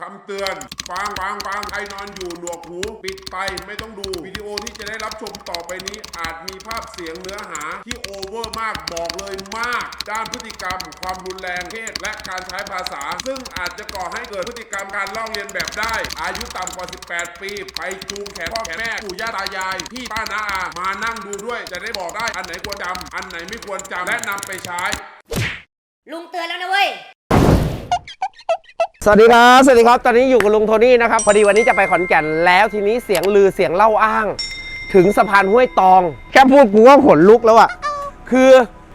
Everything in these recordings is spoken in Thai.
คำเตือนฟังฟังฟังใครนอนอยู่หนวกหู ปิดไปไม่ต้องดูวิดีโอที่จะได้รับชมต่อไปนี้ อาจมีภาพเสียงเนื้อหาที่โอเวอร์มากบอกเลยมาก ด้านพฤติกรรม ความรุนแรงเพศและการใช้ภาษา ซึ่งอาจจะก่อให้เกิดพฤติกรรมการลอกเลียนแบบได้ อายุต่ำกว่า 18 ปี ไปจูงแขนพ่อแขนแม่ปู่ย่าตายาย พี่ป้านาอามานั่งดูด้วย จะได้บอกได้อันไหนควรจำอันไหนไม่ควรจำและนำไปใช้ลุงเตือนแล้วนะเว้ย สวัสดีครับ สวัสดีครับ ตอนนี้อยู่กับลุงโทนี่นะครับ พอดีวันนี้จะไปขอนแก่นแล้วทีนี้เสียงลือเสียงเล่าอ้าง ถึงสะพานห้วยตอง แค่พูดกูก็ขนลุกแล้วอะคือ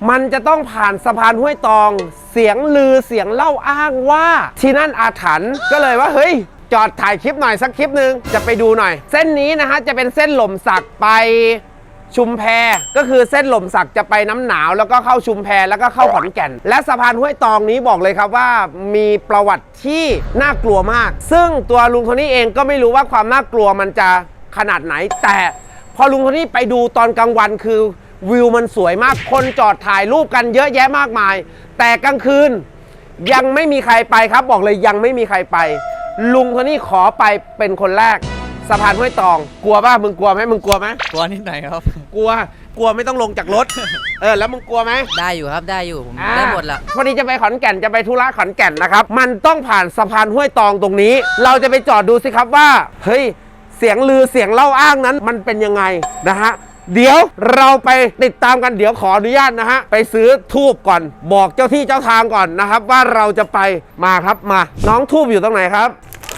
มันจะต้องผ่านสะพานห้วยตอง เสียงลือเสียงเล่าอ้างว่า ที่นั่นอาถรรพ์ก็เลยว่าเฮ้ย จอดถ่ายคลิปหน่อยสักคลิปหนึ่งจะไปดูหน่อย เส้นนี้นะฮะจะเป็นเส้นหล่มสักไป ชุมแพก็คือเส้นหล่มสักจะไปน้ำหนาวแล้วก็เข้าชุมแพแล้วก็เข้าขอนแก่น และสะพานห้วยตองนี้บอกเลยครับว่ามีประวัติที่น่ากลัวมาก ซึ่งตัวลุงโทนี่เองก็ไม่รู้ว่าความน่ากลัวมันจะขนาดไหน แต่พอลุงโทนี่ไปดูตอนกลางวันคือวิวมันสวยมากคนจอดถ่ายรูปกันเยอะแยะมากมาย แต่กลางคืนยังไม่มีใครไปครับบอกเลยยังไม่มีใครไป ลุงโทนี่ขอไปเป็นคนแรก สะพานห้วยตอง กลัวป่ะมึงกลัวไหมมึงกลัวไหมกลัวนิดหน่อยครับ กลัวกลัวไม่ต้องลงจากรถ เออแล้วมึงกลัวไหม ได้อยู่ครับได้อยู่ผมอ่าได้หมดละ พอดีจะไปขอนแก่นจะไปธุระขอนแก่นนะครับ มันต้องผ่านสะพานห้วยตองตรงนี้ เราจะไปจอดดูสิครับว่า เฮ้ย เสียงลือเสียงเล่าอ้างนั้น มันเป็นยังไงนะฮะ เดี๋ยวเราไปติดตามกันเดี๋ยวขออนุญาตนะฮะ ไปซื้อทูบก่อน บอกเจ้าที่เจ้าทางก่อนนะครับ ว่าเราจะไปมาครับมา น้องทูบอยู่ตรงไหนครับ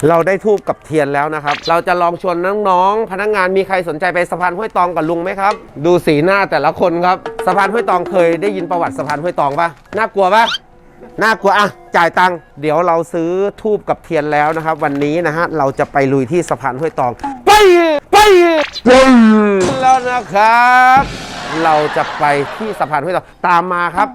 เราได้ทูบกับเทียนแล้วนะครับ เราจะลองชวนน้องๆ พนักงานมีใครสนใจไปสะพานห้วยตองกับลุงไหมครับ ดูสีหน้าแต่ละคนครับ สะพานห้วยตองเคยได้ยินประวัติสะพานห้วยตองปะน่ากลัวปะน่ากลัวอะจ่ายตังค์เดี๋ยวเราซื้อทูบกับเทียนแล้วนะครับ วันนี้นะฮะเราจะไปลุยที่สะพานห้วยตอง ไปไปไปแล้วนะครับ เราจะไปที่สะพานห้วยตองตามมาครับ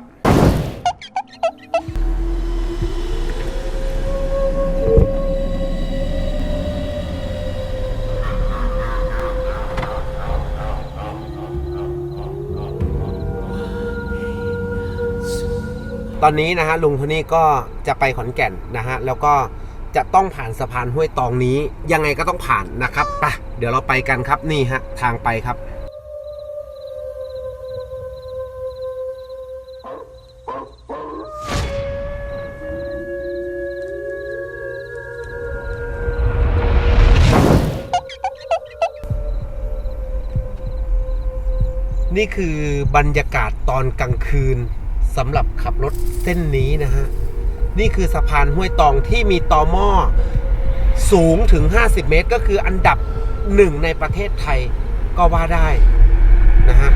ตอนนี้นะฮะลุงโทนี่ก็จะไปขอนแก่นนะฮะแล้วก็จะต้องผ่านสะพานห้วยตองนี้ยังไงก็ต้องผ่านนะครับไปเดี๋ยวเราไปกันครับนี่ฮะทางไปครับนี่คือบรรยากาศตอนกลางคืน สำหรับขับรถเส้นนี้นะฮะ นี่คือสะพานห้วยตองที่มีตอหม้อสูงถึง 50 เมตร ก็คืออันดับหนึ่งในประเทศไทยก็ว่าได้นะฮะ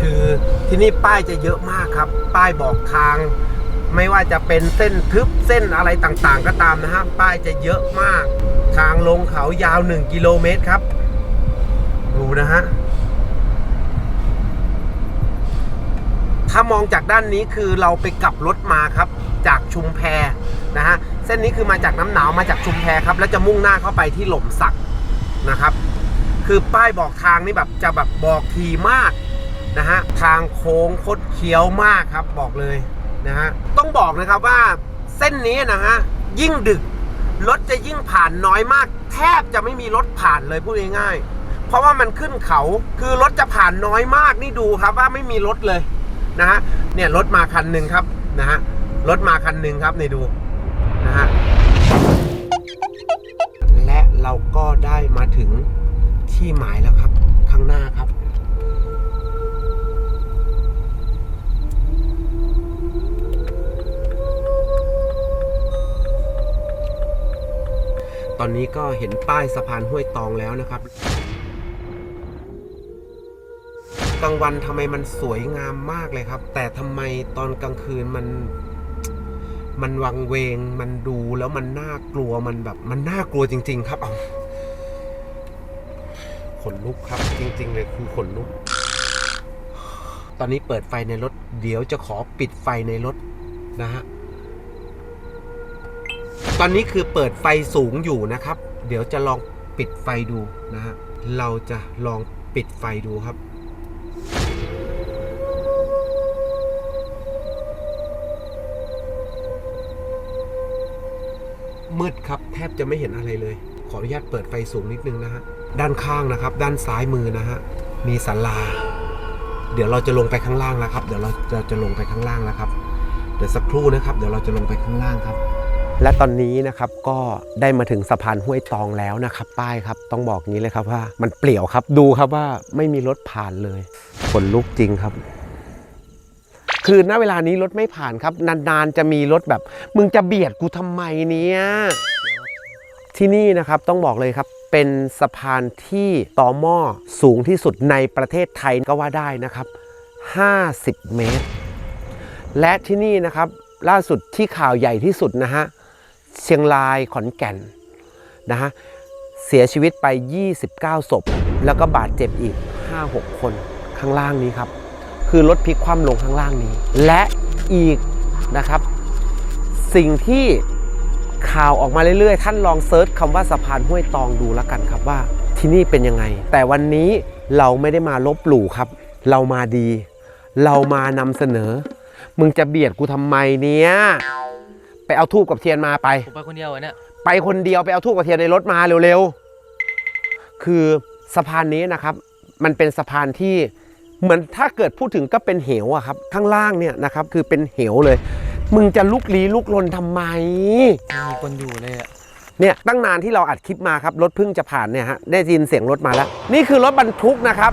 คือที่นี่ป้ายจะเยอะมากครับ ป้ายบอกทาง ไม่ว่าจะเป็นเส้นทึบเส้นอะไรต่างๆ ก็ตามนะฮะป้ายจะเยอะมาก ทางลงเขายาว 1 กิโลเมตรครับ ดูนะฮะถ้ามองจากด้านนี้คือเราไปกลับรถมาครับ จากชุมแพนะฮะเส้นนี้คือมาจากน้ำหนาวมาจากชุมแพครับ แล้วจะมุ่งหน้าเข้าไปที่หล่มสักนะครับ คือป้ายบอกทางนี่แบบจะแบบบอกทีมากนะฮะทางโค้งคดเคี้ยวมากครับบอกเลย นะฮะต้องบอกนะครับว่าเส้นนี้นะฮะยิ่งดึกรถจะยิ่งผ่านน้อยมาก แทบจะไม่มีรถผ่านเลยพูดง่ายๆเพราะว่ามันขึ้นเขาคือรถจะผ่านน้อยมากนี่ดูครับว่าไม่มีรถเลยนะฮะเนี่ยรถมาคันหนึ่งครับนะฮะรถมาคันหนึ่งครับนี่ดูนะฮะและเราก็ได้มาถึงที่หมายแล้วครับข้างหน้าครับ ตอนนี้ก็เห็นป้ายสะพานห้วยตองแล้วนะครับกลางวันทำไมมันสวยงามมากเลยครับ แต่ทำไมตอนกลางคืนมัน มันวังเวง มันดูแล้วมันน่ากลัวมันแบบ มันน่ากลัวจริง ๆ ครับเอาขนลุกครับ จริง ๆ เลยคือขนลุก ตอนนี้เปิดไฟในรถ เดี๋ยวจะขอปิดไฟในรถนะฮะ ตอนนี้คือเปิดไฟสูงอยู่นะครับ เดี๋ยวจะลองปิดไฟดูนะฮะ เราจะลองปิดไฟดูครับ มืดครับแทบจะไม่เห็นอะไรเลย ขออนุญาตเปิดไฟสูงนิดนึงนะฮะ ด้านข้างนะครับ ด้านซ้ายมือนะฮะ มีศาลา เดี๋ยวเราจะลงไปข้างล่างแล้วครับ เดี๋ยวเราจะจะลงไปข้างล่างแล้วครับ เดี๋ยวสักครู่นะครับ เดี๋ยวเราจะลงไปข้างล่างครับ และตอนนี้นะครับก็ได้มาถึงสะพานห้วยตองแล้วนะครับป้ายครับต้องบอกงี้เลยครับว่า มันเปลี่ยวครับดูครับว่าไม่มีรถผ่านเลยขนลุกจริงครับ คือณเวลานี้รถไม่ผ่านครับ นานๆจะมีรถแบบ มึงจะเบียดกูทำไมเนี่ยที่นี่นะครับต้องบอกเลยครับเป็นสะพานที่ต่อหม้อสูงที่สุดในประเทศไทยก็ว่าได้นะครับ 50 เมตร และที่นี่นะครับล่าสุดที่ข่าวใหญ่ที่สุดนะฮะ เชียงรายขอนแก่นนะฮะเสียชีวิตไป 29 ศพ แล้วก็บาดเจ็บอีก 5-6 คนข้างล่างนี้ครับ คือรถพลิกคว่ำลงข้างล่างนี้ และอีกนะครับ สิ่งที่ข่าวออกมาเรื่อยๆ ท่านลองเซิร์ชคำว่าสะพานห้วยตองดูแล้วกันครับว่า ที่นี่เป็นยังไง แต่วันนี้เราไม่ได้มาลบหลู่ครับ เรามาดี เรามานำเสนอ มึงจะเบียดกูทำไมเนี่ย ไปเอาทูบกับเทียนมาไป ผมไปคนเดียวอะเนี่ยไปคนเดียวไปเอาทูบกับเทียนในรถมาเร็วๆ คือสะพานนี้นะครับ มันเป็นสะพานที่เหมือนถ้าเกิดพูดถึงก็เป็นเหวอะครับ ข้างล่างเนี่ยนะครับคือเป็นเหวเลย มึงจะลุกลี้ลุกลนทำไมไม่มีคนอยู่เลยอะเนี่ยตั้งนานที่เราอัดคลิปมาครับ รถเพิ่งจะผ่านเนี่ยฮะได้ยินเสียงรถมาแล้ว นี่คือรถบรรทุกนะครับ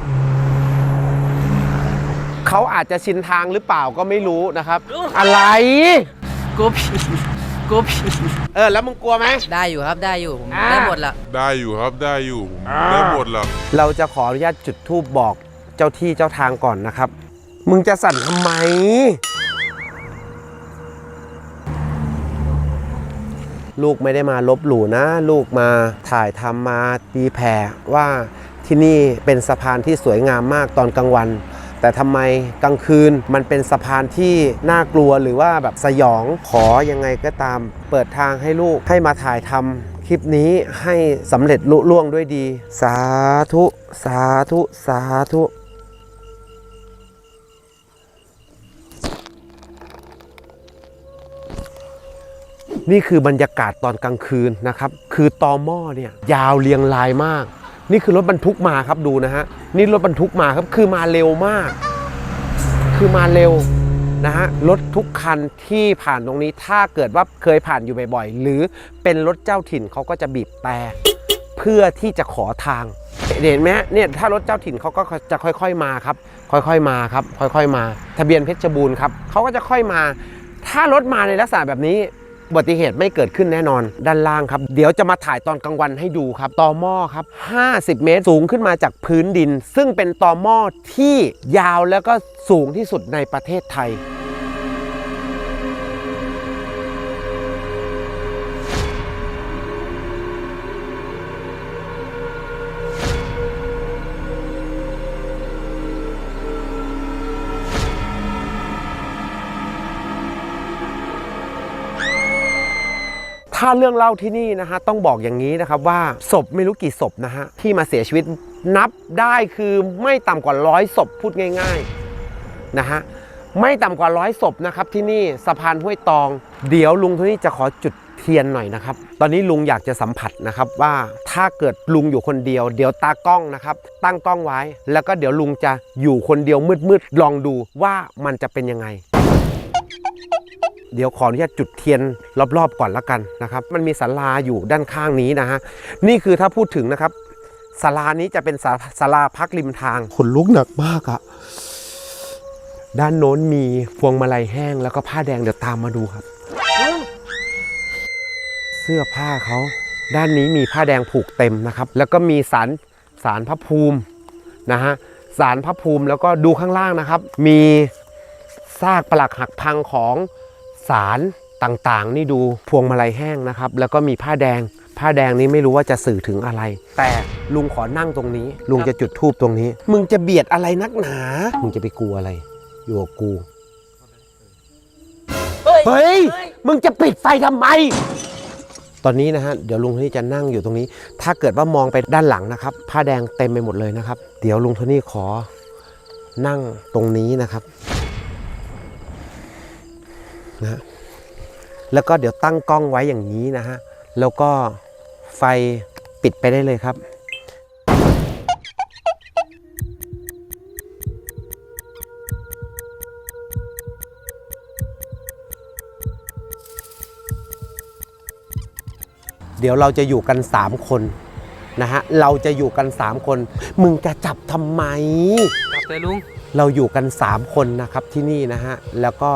เขาอาจจะชินทางหรือเปล่าก็ไม่รู้นะครับ อะไร กูผีกูผีเออ แล้วมึงกลัวไหม ได้อยู่ครับได้อยู่ผมอ่า ได้หมดละได้อยู่ครับได้อยู่ผมได้หมดหรอกเราจะขออนุญาตจุดทูบบอกเจ้าที่เจ้าทางก่อนนะครับ มึงจะสั่นทำไม ลูกไม่ได้มาลบหลู่นะ ลูกมาถ่ายทำมาตีแผ่ว่าที่นี่เป็นสะพานที่สวยงามมากตอนกลางวัน แต่ทำไมกลางคืนมันเป็นสะพานที่น่ากลัวหรือว่าแบบสยองขอยังไงก็ตาม เปิดทางให้ลูกให้มาถ่ายทำคลิปนี้ให้สำเร็จลุล่วงด้วยดี สาธุ สาธุ สาธุนี่คือบรรยากาศตอนกลางคืนนะครับ คือตอหม้อเนี่ยยาวเรียงรายมาก นี่คือรถบรรทุกมาครับดูนะฮะนี่รถบรรทุกมาครับคือมาเร็วมาก คือมาเร็วนะฮะรถทุกคันที่ผ่านตรงนี้ถ้าเกิดว่าเคยผ่านอยู่บ่อยๆ หรือเป็นรถเจ้าถิ่นเขาก็จะบีบแต่เพื่อที่จะขอทางเห็นไหมเนี่ยถ้ารถเจ้าถิ่นเขาก็จะค่อยๆมาครับ ค่อยๆมาครับ ค่อยๆมา ทะเบียนเพชรบูรณ์ครับเขาก็จะค่อยมา ถ้ารถมาในลักษณะแบบนี้ อุบัติเหตุไม่เกิดขึ้นแน่นอน ด้านล่างครับ เดี๋ยวจะมาถ่ายตอนกลางวันให้ดูครับตอหม้อครับ 50 เมตรสูงขึ้นมาจากพื้นดิน ซึ่งเป็นตอหม้อที่ยาวแล้วก็สูงที่สุดในประเทศไทย ถ้าเรื่องเล่าที่นี่นะฮะต้องบอกอย่างนี้นะครับว่าศพไม่รู้กี่ศพนะฮะที่มาเสียชีวิตนับได้คือไม่ต่ำกว่าร้อยศพพูดง่ายๆนะฮะไม่ต่ำกว่าร้อยศพนะครับที่นี่สะพานห้วยตอง เดี๋ยวลุงโที่นี่จะขอจุดเทียนหน่อยนะครับ ตอนนี้ลุงอยากจะสัมผัสนะครับว่าถ้าเกิดลุงอยู่คนเดียว เดี๋ยวตากล้องนะครับ ตั้งกล้องไว้ แล้วก็เดี๋ยวลุงจะอยู่คนเดียวมืดๆลองดูว่ามันจะเป็นยังไง เดี๋ยวขออนุญาตจุดเทียนรอบๆก่อนละกันนะครับ มันมีศาลาอยู่ด้านข้างนี้นะฮะนี่คือถ้าพูดถึงนะครับศาลานี้จะเป็นศาศาลาพักริมทางขนลุกหนักมากอะด้านโน้นมีพวงมาลัยแห้งแล้วก็ผ้าแดงเดี๋ยวตามมาดูครับ เสื้อผ้าเขาด้านนี้มีผ้าแดงผูกเต็มนะครับ แล้วก็มีสารสารพระภูมินะฮะสารพระภูมิแล้วก็ดูข้างล่างนะครับ มีซากปลักหักพังของ สารต่างๆ นี่ดูพวงมาลัยแห้งนะครับ แล้วก็มีผ้าแดง ผ้าแดงนี้ไม่รู้ว่าจะสื่อถึงอะไร แต่ลุงขอนั่งตรงนี้ ลุงจะจุดทูบตรงนี้ มึงจะเบียดอะไรนักหนา มึงจะไปกลัวอะไร อยู่กับกู เฮ้ย มึงจะปิดไฟทำไม ตอนนี้นะฮะ เดี๋ยวลุงโทนี่จะนั่งอยู่ตรงนี้ ถ้าเกิดว่ามองไปด้านหลังนะครับ ผ้าแดงเต็มไปหมดเลยนะครับ เดี๋ยวลุงโทนี่ขอนั่งตรงนี้นะครับ นะฮะแล้วก็เดี๋ยวตั้งกล้องไว้อย่างนี้นะฮะ แล้วก็ไฟปิดไปได้เลยครับ เดี๋ยวเราจะอยู่กัน 3 คนนะฮะ เราจะอยู่กัน 3 คน มึงจะจับทำไมกลับเลยลุง เราอยู่กัน 3 คนนะครับที่นี่นะฮะ แล้วก็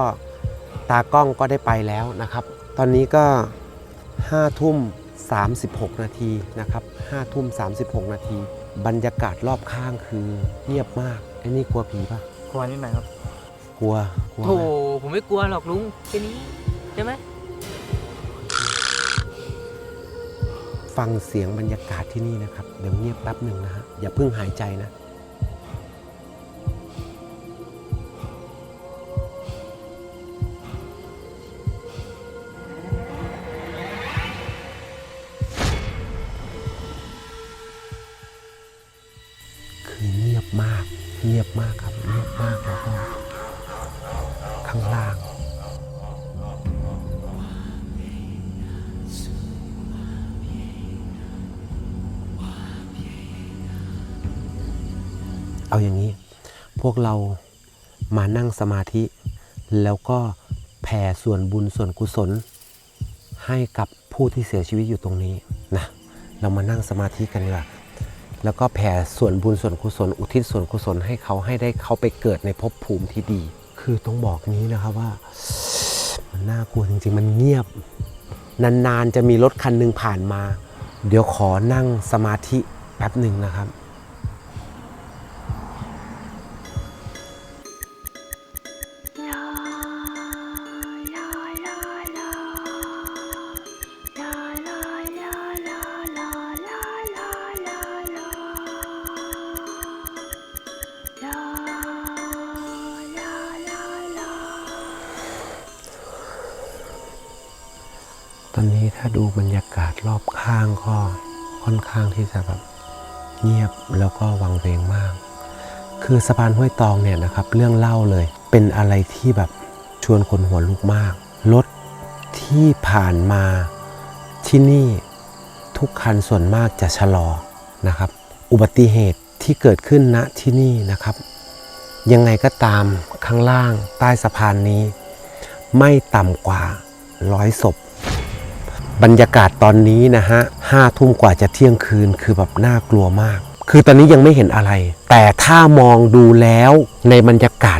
ตากล้องก็ได้ไปแล้วนะครับ ตอนนี้ก็5ทุ่ม36 นาทีนะครับ5ทุ่ม36 นาที บรรยากาศรอบข้างคือเงียบมากไอ้นี่กลัวผีปะกลัวนิดหน่อยครับ กลัวกลัวโถไหมผมไม่กลัวหรอกลุงแค่นี้ใช่ไหมฟังเสียงบรรยากาศที่นี่นะครับ เดี๋ยวเงียบแป๊บหนึ่งนะฮะอย่าเพิ่งหายใจนะ มาก เงียบมากครับ เงียบมากแล้วก็ข้างล่าง เอาอย่างนี้ พวกเรามานั่งสมาธิ แล้วก็แผ่ส่วนบุญส่วนกุศล ให้กับผู้ที่เสียชีวิตอยู่ตรงนี้นะ เรามานั่งสมาธิกันดีกว่า แล้วก็แผ่ส่วนบุญส่วนกุศล อุทิศส่วนกุศลให้เขาให้ได้เขาไปเกิดในภพภูมิที่ดี คือต้องบอกนี้นะครับว่า มันน่ากลัวจริงๆ มันเงียบ นานๆจะมีรถคันหนึ่งผ่านมา เดี๋ยวขอนั่งสมาธิแป๊บหนึ่งนะครับ อนนี้ถ้าดูบรรยากาศรอบข้างก็ค่อนข้างที่จะแบบเงียบแล้วก็วังเวงมาก คือสะพานห้วยตองเนี่ยนะครับ เรื่องเล่าเลยเป็นอะไรที่แบบชวนคนหัวลุกมาก รถที่ผ่านมาที่นี่ทุกคันส่วนมากจะชะลอนะครับ อุบัติเหตุที่เกิดขึ้นณที่นี่นะครับ ยังไงก็ตามข้างล่างใต้สะพานนี้ ไม่ต่ำกว่าร้อยศพ บรรยากาศตอนนี้นะฮะห้าทุ่มกว่าจะเที่ยงคืนคือแบบน่ากลัวมาก คือตอนนี้ยังไม่เห็นอะไร แต่ถ้ามองดูแล้วในบรรยากาศ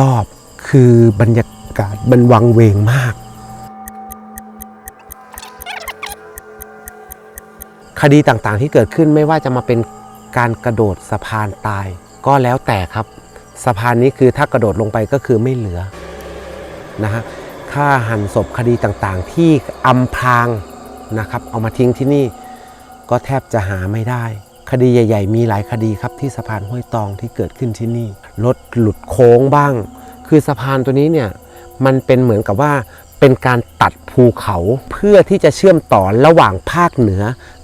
รอบๆ คือบรรยากาศมันวังเวงมาก คดีต่างๆที่เกิดขึ้นไม่ว่าจะมาเป็นการกระโดดสะพานตาย ก็แล้วแต่ครับ สะพานนี้คือถ้ากระโดดลงไปก็คือไม่เหลือนะฮะ ฆ่าหันศพคดีต่างๆ ที่อำพรางนะครับ เอามาทิ้งที่นี่ก็แทบจะหาไม่ได้ คดีใหญ่ ๆ มีหลายคดีครับที่สะพานห้วยตองที่เกิดขึ้นที่นี่รถหลุดโค้งบ้าง คือสะพานตัวนี้เนี่ยมันเป็นเหมือนกับว่าเป็นการตัดภูเขาเพื่อที่จะเชื่อมต่อระหว่างภาคเหนือ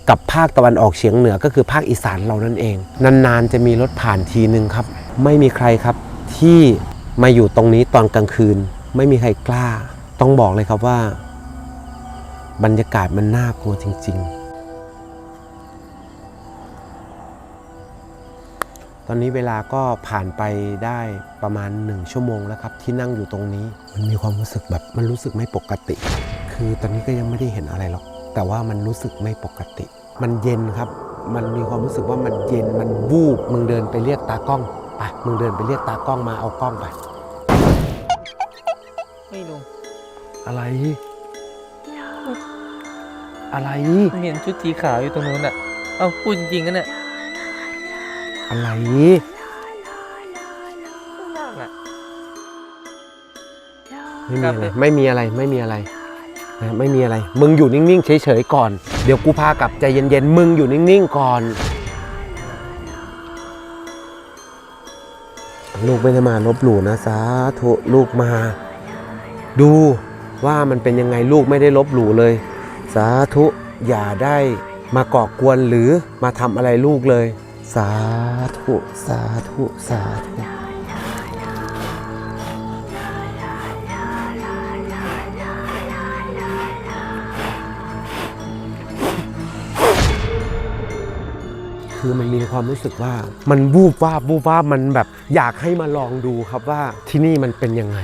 กับภาคตะวันออกเฉียงเหนือก็คือภาคอีสานเรานั่นเอง นานๆจะมีรถผ่านทีนึงครับ ไม่มีใครครับที่มาอยู่ตรงนี้ตอนกลางคืน ไม่มีใครกล้า ต้องบอกเลยครับว่า บรรยากาศมันน่ากลัวจริง ๆ ตอนนี้เวลาก็ผ่านไปได้ประมาณหนึ่งชั่วโมงแล้วครับ ที่นั่งอยู่ตรงนี้ มันมีความรู้สึกแบบมันรู้สึกไม่ปกติ คือตอนนี้ก็ยังไม่ได้เห็นอะไรหรอก แต่ว่ามันรู้สึกไม่ปกติ มันเย็นครับ มันมีความรู้สึกว่ามันเย็นมันวูบมึงเดินไปเรียกตากล้องไปมึงเดินไปเรียกตากล้องมาเอากล้องไปไม่ลุง อะไร อะไรเห็นชุดสีขาวอยู่ตรงนู้นอะ เอ้าพูดจริงๆกันเนี่ย อะไรข้างล่างอะไม่มีครัอะไรบไม่มีอะไรไม่มีอะไรนะไม่มีอะไร มึงอยู่นิ่งๆ เฉยๆ ก่อน เดี๋ยวกูพากลับใจเย็นๆ มึงอยู่นิ่งๆ ก่อน ลูกไม่ได้มาลบหลู่นะสาธุลูกมา ดู ว่ามันเป็นยังไงลูกไม่ได้ลบหลู่เลย สาธุอย่าได้มาก่อกวนหรือมาทำอะไรลูกเลย สาธุ สาธุ สาธุคือมันมีความรู้สึกว่ามันวูบวาบวูบวาบมันแบบอยากให้มาลองดูครับว่าที่นี่มันเป็นยังไง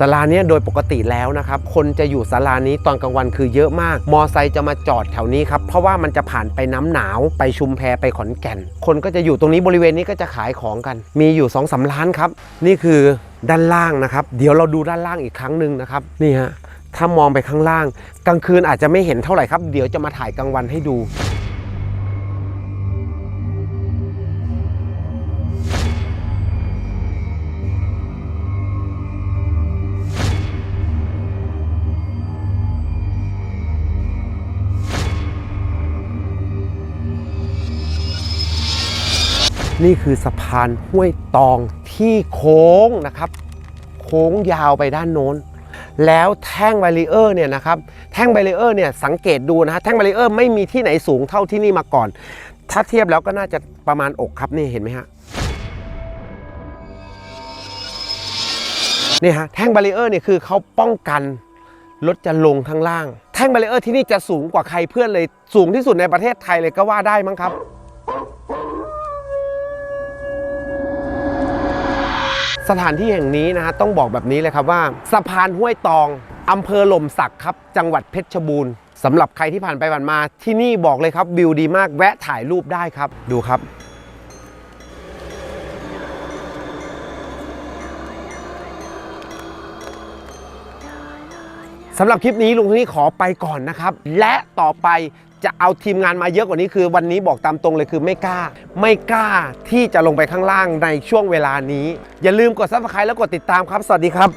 ศาลาเนี้ยโดยปกติแล้วนะครับ คนจะอยู่ศาลานี้ตอนกลางวันคือเยอะมาก มอไซค์จะมาจอดแถวนี้ครับ เพราะว่ามันจะผ่านไปน้ำหนาวไปชุมแพไปขอนแก่น คนก็จะอยู่ตรงนี้บริเวณนี้ก็จะขายของกัน มีอยู่2อสาร้านครับ นี่คือด้านล่างนะครับ เดี๋ยวเราดูด้านล่างอีกครั้งหนึ่งนะครับ นี่ฮะ ถ้ามองไปข้างล่าง กลางคืนอาจจะไม่เห็นเท่าไหร่ครับ เดี๋ยวจะมาถ่ายกลางวันให้ดู นี่คือสะพานห้วยตองที่โค้งนะครับ โค้งยาวไปด้านโน้น แล้วแท่งแบรีเออร์เนี่ยนะครับแท่งแบรีเออร์เนี่ยสังเกตดูนะฮะแท่งแบรีเออร์ไม่มีที่ไหนสูงเท่าที่นี่มาก่อน ถ้าเทียบแล้วก็น่าจะประมาณอกครับนี่เห็นไหมฮะนี่ฮะแท่งแบรีเออร์เนี่ยคือเขาป้องกันรถจะลงข้างล่าง แท่งแบรีเออร์ที่นี่จะสูงกว่าใครเพื่อนเลยสูงที่สุดในประเทศไทยเลยก็ว่าได้มั้งครับ สถานที่แห่งนี้นะฮะต้องบอกแบบนี้เลยครับว่า สะพานห้วยตองอำเภอหล่มสักครับ จังหวัดเพชรบูรณ์สำหรับใครที่ผ่านไปผ่านมา ที่นี่บอกเลยครับวิวดีมากแวะถ่ายรูปได้ครับ ดูครับ สำหรับคลิปนี้ลุงโทนี่ขอไปก่อนนะครับ และต่อไปจะเอาทีมงานมาเยอะกว่านี้คือวันนี้บอกตามตรงเลยคือไม่กล้า ไม่กล้าที่จะลงไปข้างล่างในช่วงเวลานี้ อย่าลืมกด subscribe แล้วกดติดตามครับ สวัสดีครับ